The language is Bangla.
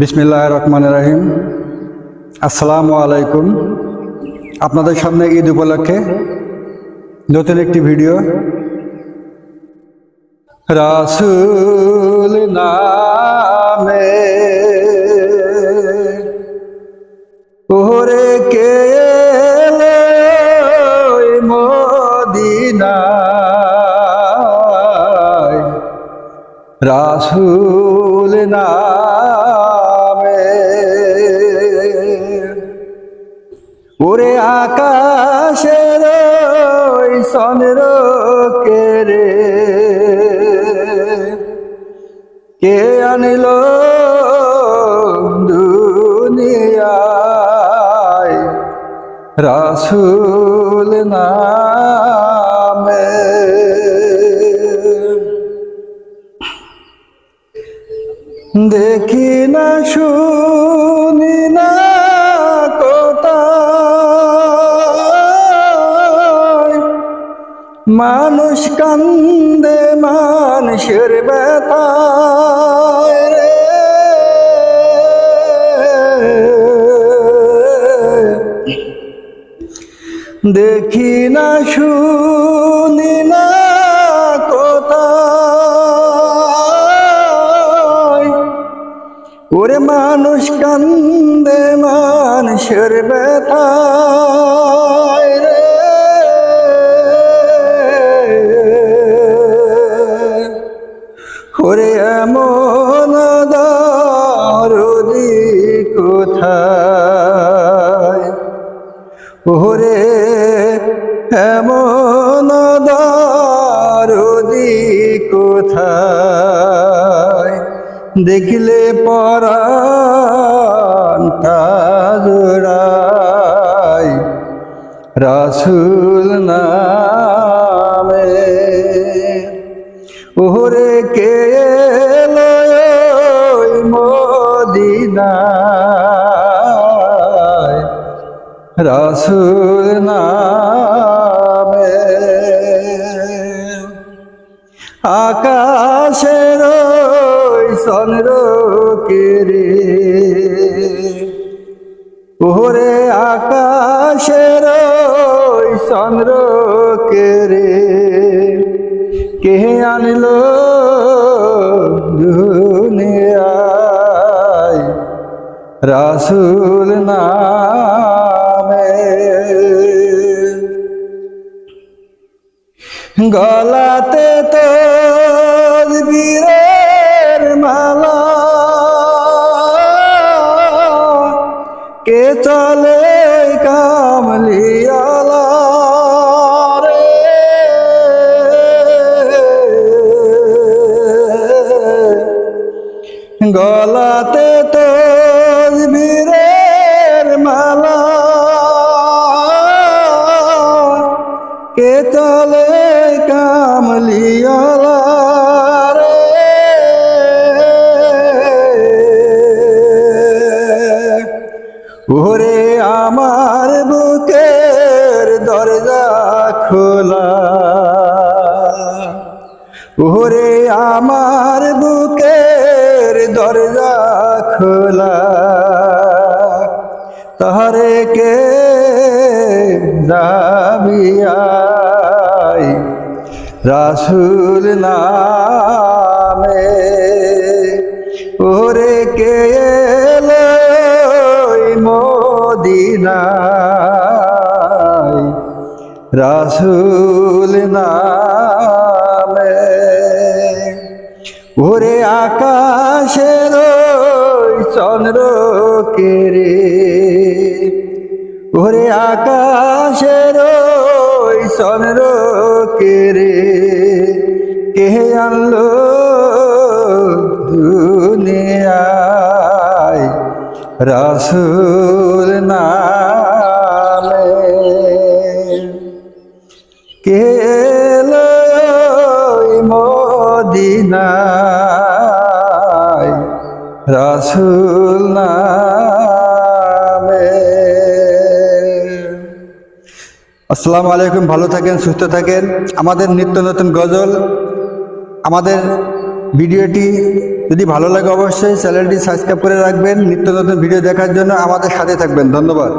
বিসমিল্লাহ রহমান রাহিম। আসসালামু আলাইকুম আপনাদের সামনে ঈদ উপলক্ষে নতুন একটি ভিডিও। রাসুল নামে ওরে কে এলো মদিনায়? রাসুল নামে ওরে আকাশের সনের কেরে কে আনিল রাসুল নামে। দেখি না শুনি মানুষ কান্দে মানুষের ব্যথায় রে। দেখি না, শুনি না কোথায়। ওরে মানুষ কান্দে মানুষের ব্যথায়। ওরে এমন দরদি কোথায়? ওরে এমন দরদি কোথায়? দেখলে পরান্তা জোড়ায় রাসুল নামে। ওরে কে রাসুল নামে আকাশের চন্দ্র কেরে ওরে আকাশের চন্দ্র কেরে কে আনলো দুনিয়ায়? রাসুল নামে গলাতে তো বীরের মালা। কে চলে কামলিয়ালা রে? গলাতে তো বীরের মালা। কে চলে কামলিয়ালা রে। ওরে আমার বুকের দরজা খোলা। ওরে আমার বুকের দরজা খোলা। তাহরে কে যাবিয়াই রাসুল নামে। ওরে কে মদিনায়? রাসুল নামে। ওরে আকাশের চন্দ্র কেরে। ওরে আকাশের চন্দ্র কেরে। কে আনলো দুনিয়ায়। রাসুল নামে কে মদিনায়। রাসুল নামে। আসসালামু আলাইকুম, ভালো থাকেন, সুস্থ থাকেন। আমাদের নিত্য নতুন গজল আমাদের ভিডিওটি যদি ভালো লাগে অবশ্যই চ্যানেলটি সাবস্ক্রাইব করে রাখবেন। নিত্য নতুন ভিডিও দেখার জন্য আমাদের সাথে থাকবেন। ধন্যবাদ।